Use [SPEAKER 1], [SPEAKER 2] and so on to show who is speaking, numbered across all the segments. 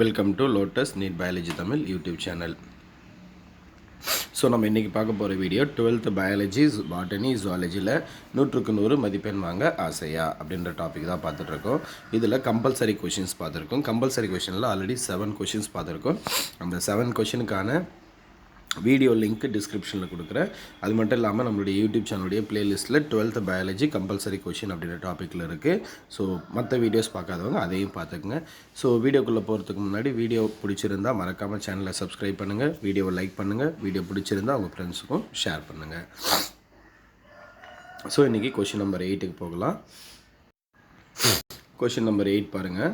[SPEAKER 1] Welcome to Lotus NEET biology Tamil YouTube channel so நம்ம இன்றைக்கி பார்க்க போகிற வீடியோ டுவெல்த் பயாலஜி பாட்டனி ஜுவாலஜியில் நூற்றுக்கு நூறு மதிப்பெண் வாங்க ஆசையா? அப்படின்ற டாபிக் தான் பார்த்துட்ருக்கோம் இதில் கம்பல்சரி கொஷின்ஸ் பார்த்துருக்கோம். கம்பல்சரி கொஷினில் ஆல்ரெடி செவன் கொஷின்ஸ் பார்த்துருக்கோம். அந்த செவன் கொஷினுக்கான வீடியோ லிங்க் டிஸ்கிரிப்ஷனில் கொடுக்குறேன். அது மட்டும் இல்லாமல் நம்மளுடைய யூடியூப் சேனலுடைய பிளேலிஸ்ட்டில் டுவெல்த் பயாலஜி கம்பல்சரி கொஷின் அப்படின்ற டாப்பிக்கில் இருக்குது ஸோ மற்ற வீடியோஸ் பார்க்காதவங்க அதையும் பார்த்துக்குங்க. ஸோ வீடியோக்குள்ளே போகிறதுக்கு முன்னாடி வீடியோ பிடிச்சிருந்தா மறக்காமல் சேனலை சப்ஸ்கிரைப் பண்ணுங்கள் வீடியோவை லைக் பண்ணுங்கள் வீடியோ பிடிச்சிருந்தா உங்கள் ஃப்ரெண்ட்ஸுக்கும் ஷேர் பண்ணுங்கள் ஸோ இன்றைக்கி கொஷின் நம்பர் எயிட்டுக்கு போகலாம். கொஷின் நம்பர் எயிட் பாருங்கள்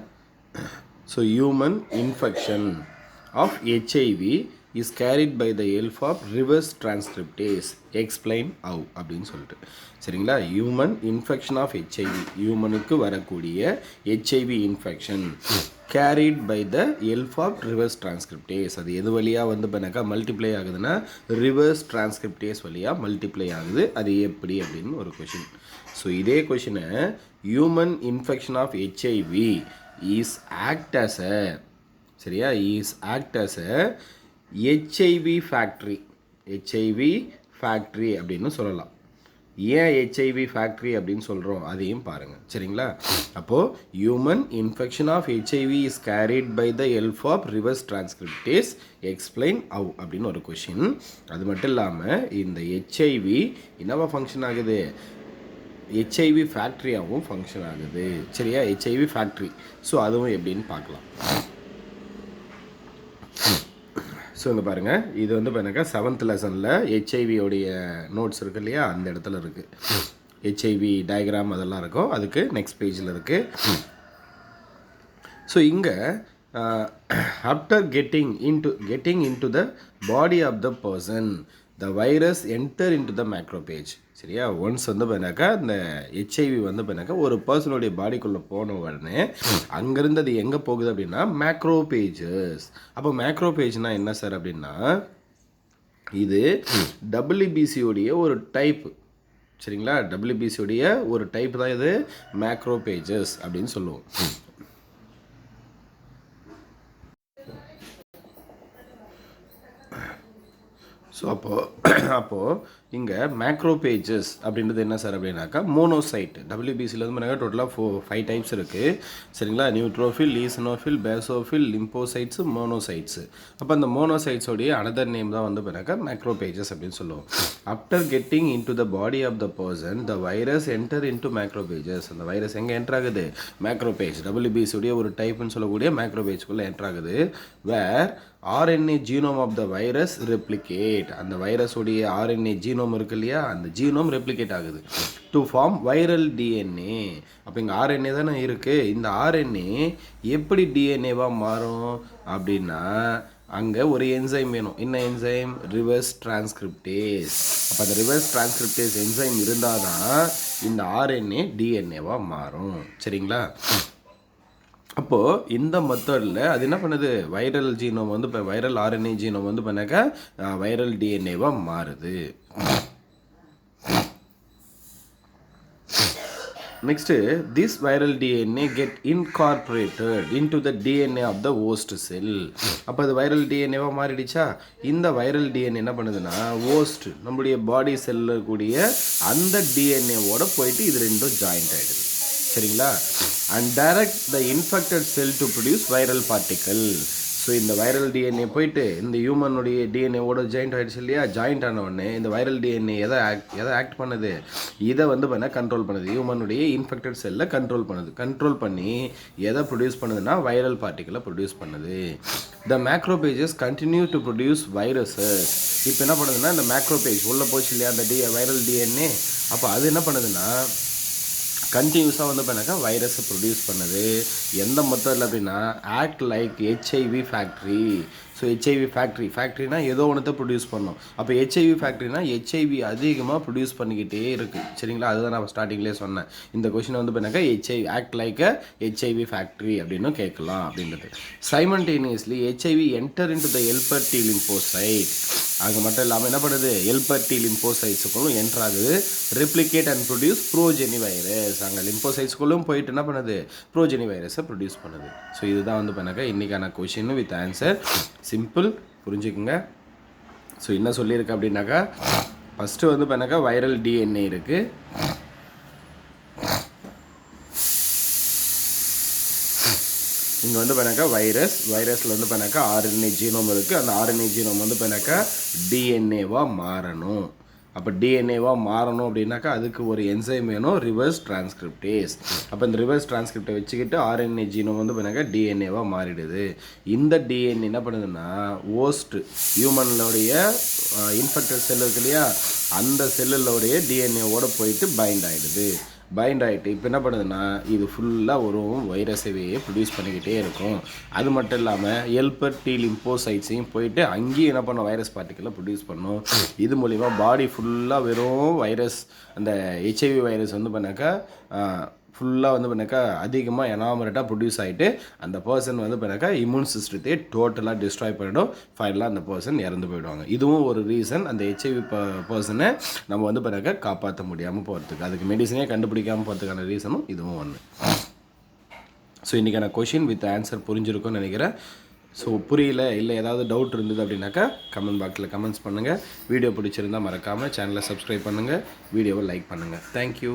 [SPEAKER 1] so human infection of HIV is carried by the help of reverse transcriptase explain how அப்படின்னு சொல்லிட்டு. சரிங்களா? ஹியூமன் இன்ஃபெக்ஷன் ஆஃப் ஹெச்ஐவி ஹியூமனுக்கு வரக்கூடிய HIV infection carried by the help of reverse transcriptase அது எது வழியாக வந்து பண்ணாக்கா மல்டிப்ளை ஆகுதுன்னா ரிவர்ஸ் டிரான்ஸ்கிரிப்டேஸ் வழியாக மல்டிப்ளை ஆகுது. அது எப்படி அப்படின்னு ஒரு கொஷின் ஸோ இதே கொஷினை human infection of HIV is act as a சரியா? Is act as a HIV factory HIV factory அப்படின்னு சொல்லலாம். ஏன் ஹெச்ஐவி ஃபேக்ட்ரி அப்படின்னு சொல்கிறோம் அதையும் பாருங்கள் சரிங்களா? அப்போது human infection of HIV is carried by the help of reverse transcriptase explain how அப்படின்னு ஒரு கொஷின் அது மட்டும் இல்லாமல் இந்த ஹெச்ஐவி என்னவா ஃபங்க்ஷன் ஆகுது? ஹெச்ஐவி ஃபேக்ட்ரியாகவும் ஃபங்க்ஷன் ஆகுது. சரியா? ஹெச்ஐவி ஃபேக்ட்ரி ஸோ அதுவும் எப்படின்னு பார்க்கலாம். ஸோ இங்கே பாருங்கள் இது வந்து பாருங்க செவன்த் லெசனில் ஹெச்ஐவியோடைய நோட்ஸ் இருக்கு இல்லையா? அந்த இடத்துல இருக்குது ஹெச்ஐவி டயக்ராம் அதெல்லாம் இருக்கும். அதுக்கு நெக்ஸ்ட் பேஜில் இருக்குது ஸோ இங்கே after getting into getting into the body of the person the virus enter into the macrophage சரியா? ஒன்ஸ் வந்து பார்த்தாக்கா இந்த ஹெச்ஐவி வந்து பார்த்தாக்கா ஒரு பர்சனுடைய பாடிக்குள்ளே போன உடனே அங்கேருந்து அது எங்கே போகுது அப்படின்னா மேக்ரோ பேஜஸ் அப்போ மேக்ரோபேஜ்னால் என்ன சார் அப்படின்னா இது டபிள்யூபிசியோடைய ஒரு டைப் சரிங்களா? டபிள்யூபிசியோடைய ஒரு டைப் தான் இது மேக்ரோ பேஜஸ் அப்படின்னு சொல்லுவோம். ஸோ அப்போது அப்போது இங்கே மேக்ரோ பேஜஸ் அப்படின்றது என்ன சார் அப்படின்னாக்கா மோனோசைட் டபிள்யூபிசியில் வந்து பண்ணாங்க டோட்டலாக ஃபோ ஃபைவ் டைப்ஸ் இருக்குது சரிங்களா? நியூட்ரோஃபில் லீசனோஃபில் பேசோஃபில் லிம்போசைட்ஸு மோனோசைட்ஸு அப்போ அந்த மோனோசைட்ஸோடைய அனதர் நேம் தான் வந்து பண்ணாக்கா மேக்ரோ பேஜஸ் அப்படின்னு சொல்லுவோம். After getting into the body of the person the virus enter into macrophages அந்த வைரஸ் எங்கே என்டர் ஆகுது? மேக்ரோ பேஜ் டபிள்யூபிசியுடைய ஒரு டைப்னு சொல்லக்கூடிய மேக்ரோ பேஜ்குள்ளே என்டர் ஆகுது. Where RNA genome of the virus replicate அந்த வைரஸோடைய ஆர்என்ஏ ஜீனோம் இருக்கு இல்லையா? அந்த ஜீனோம் ரெப்ளிகேட் ஆகுது. டு ஃபார்ம் வைரல் டிஎன்ஏ அப்போ இங்கே ஆர்என்ஏ தானே இருக்குது இந்த ஆர்என்ஏ எப்படி டிஎன்ஏவாக மாறும் அப்படின்னா அங்கே ஒரு என்சைம் வேணும். என்ன என்சைம் ரிவர்ஸ் டிரான்ஸ்கிரிப்டேஸ் அப்போ அந்த ரிவர்ஸ் டிரான்ஸ்கிரிப்டேஸ் என்சைம் இருந்தால் தான் இந்த ஆர்என்ஏ டிஎன்ஏவாக மாறும். சரிங்களா? அப்போது இந்த மெத்தடில் அது என்ன பண்ணுது? வைரல் ஜீனோம் வந்து இப்போ வைரல் ஆர்என்ஏ ஜீனோம் வந்து பண்ணாக்கா வைரல் டிஎன்ஏவாக மாறுது. Next this viral DNA get incorporated into the DNA of the host cell அப்போ அது வைரல் டிஎன்ஏவாக மாறிடுச்சா? இந்த வைரல் டிஎன்ஏ என்ன பண்ணுதுன்னா ஓஸ்ட் நம்மளுடைய பாடி செல்லில் கூடிய அந்த டிஎன்ஏவோட போயிட்டு இது ரெண்டும் ஜாயிண்ட் ஆகிடுது சரிங்களா? And direct the infected cell to produce viral particle so இந்த வைரல் டிஎன்ஏ போயிட்டு இந்த ஹியூமனுடைய டிஎன்ஏவோட ஜாயிண்ட் ஆகிடுச்சு இல்லையா? ஜாயிண்ட் ஆன இந்த வைரல் டிஎன்ஏ எதை ஆக்ட் எதை ஆக்ட் பண்ணுது? இதை வந்து பண்ண கண்ட்ரோல் பண்ணுது? ஹியூமனுடைய இன்ஃபெக்டட் செல்லை கண்ட்ரோல் பண்ணுது. கண்ட்ரோல் பண்ணி எதை ப்ரொடியூஸ் பண்ணுதுன்னா வைரல் பார்ட்டிக்கலை ப்ரொடியூஸ் பண்ணுது. The macrophages continue to produce viruses இப்போ என்ன பண்ணுதுன்னா இந்த மேக்ரோபேஜ் உள்ளே போச்சு இல்லையா அந்த டி வைரல் டிஎன்ஏ அப்போ அது என்ன பண்ணுதுன்னா கண்டினியூஸாக வந்து பண்ணாக்கா வைரஸை ப்ரொடியூஸ் பண்ணுது. எந்த மெத்தடில் அப்படின்னா act like HIV factory so HIV factory ஃபேக்ட்ரினா ஏதோ ஒன்றத்தை ப்ரொடியூஸ் பண்ணோம். அப்போ ஹெச்ஐவி ஃபேக்ட்ரினா ஹெச்ஐவி அதிகமாக ப்ரொடியூஸ் பண்ணிக்கிட்டே இருக்குது சரிங்களா? அதுதான் நான் ஸ்டார்டிங்லேயே சொன்னேன். இந்த கொஷினை வந்து பண்ணாக்கா HIV act like HIV factory அப்படின்னு கேட்கலாம் அப்படின்றது. Simultaneously HIV enter into the helper T lymphocyte அது மட்டும் இல்லாமல் என்ன பண்ணுது? எல்பர்டி லிம்போசைட்ஸுக்குள்ளும் என்டர் ஆகுது. Replicate and produce progeny virus அங்கே லிம்போசைட்ஸ்குள்ளும் போயிட்டு என்ன பண்ணுது? ப்ரோஜெனி வைரஸை ப்ரொடியூஸ் பண்ணுது. ஸோ இதுதான் வந்து பண்ணாக்கா இன்றைக்கான கொஷின் வித் ஆன்சர் சிம்பிள் புரிஞ்சுக்குங்க. ஸோ என்ன சொல்லியிருக்கு அப்படின்னாக்கா ஃபஸ்ட்டு வந்து பண்ணாக்கா வைரல் டிஎன்ஏ இருக்குது இங்கே வந்து பண்ணாக்கா வைரஸ் வைரஸில் வந்து பண்ணாக்கா ஆர்என்ஏ ஜீனோம் இருக்குது அந்த ஆர்என்ஏ ஜீனோம் வந்து பண்ணாக்கா டிஎன்ஏவாக மாறணும். அப்போ டிஎன்ஏவாக மாறணும் அப்படின்னாக்கா அதுக்கு ஒரு என்சைம் வேணும் ரிவர்ஸ் டிரான்ஸ்கிரிப்டேஸ் அப்போ இந்த ரிவர்ஸ் டிரான்ஸ்கிரிப்டை வச்சுக்கிட்டு ஆர்என்ஏ ஜீனோம் வந்து பண்ணாக்கா டிஎன்ஏவாக மாறிடுது. இந்த டிஎன்ஏ என்ன பண்ணுதுன்னா ஓஸ்ட் ஹியூமனோடைய இன்ஃபெக்டட் செல் இருக்கு இல்லையா? அந்த செல்லுலோடைய டிஎன்ஏவோட போயிட்டு பைண்ட் ஆகிடுது பைண்ட் ஆகிட்டு இப்போ என்ன பண்ணுதுன்னா இது ஃபுல்லாக ஒரு வைரஸவே ப்ரொடியூஸ் பண்ணிக்கிட்டே இருக்கும். அது மட்டும் இல்லாமல் எல்பர் டீல் இம்போசைட்ஸையும் போயிட்டு அங்கேயும் என்ன பண்ணும் வைரஸ் பார்ட்டிக்கலை ப்ரொடியூஸ் பண்ணும். இது மூலிமா பாடி ஃபுல்லாக வெறும் வைரஸ் அந்த ஹெச்ஐவி வைரஸ் வந்து பண்ணாக்கா ஃபுல்லாக வந்து பண்ணாக்கா அதிகமாக எனாமரேட்டாக ப்ரொடியூஸ் ஆகிட்டு அந்த பர்சன் வந்து பண்ணாக்கா இம்யூன் சிஸ்டத்தையே டோட்டலாக டிஸ்ட்ராய் பண்ணிடும். ஃபைனலாக அந்த பர்சன் இறந்து போயிடுவாங்க. இதுவும் ஒரு ரீசன் அந்த ஹெச்ஐவி பர்சனை நம்ம வந்து பண்ணாக்கா காப்பாற்ற முடியாமல் போகிறதுக்கு அதுக்கு மெடிசனே கண்டுபிடிக்காமல் போகிறதுக்கான ரீசனும் இதுவும் ஒன்று ஸோ இன்றைக்கான கொஷின் வித் ஆன்சர் புரிஞ்சிருக்கும்னு நினைக்கிறேன். ஸோ புரியல இல்லை ஏதாவது டவுட் இருந்தது அப்படின்னாக்கா கமெண்ட் பாக்ஸில் கமெண்ட்ஸ் பண்ணுங்கள் வீடியோ பிடிச்சிருந்தால் மறக்காமல் சேனலை சப்ஸ்கிரைப் பண்ணுங்கள் வீடியோவை லைக் பண்ணுங்கள் தேங்க்யூ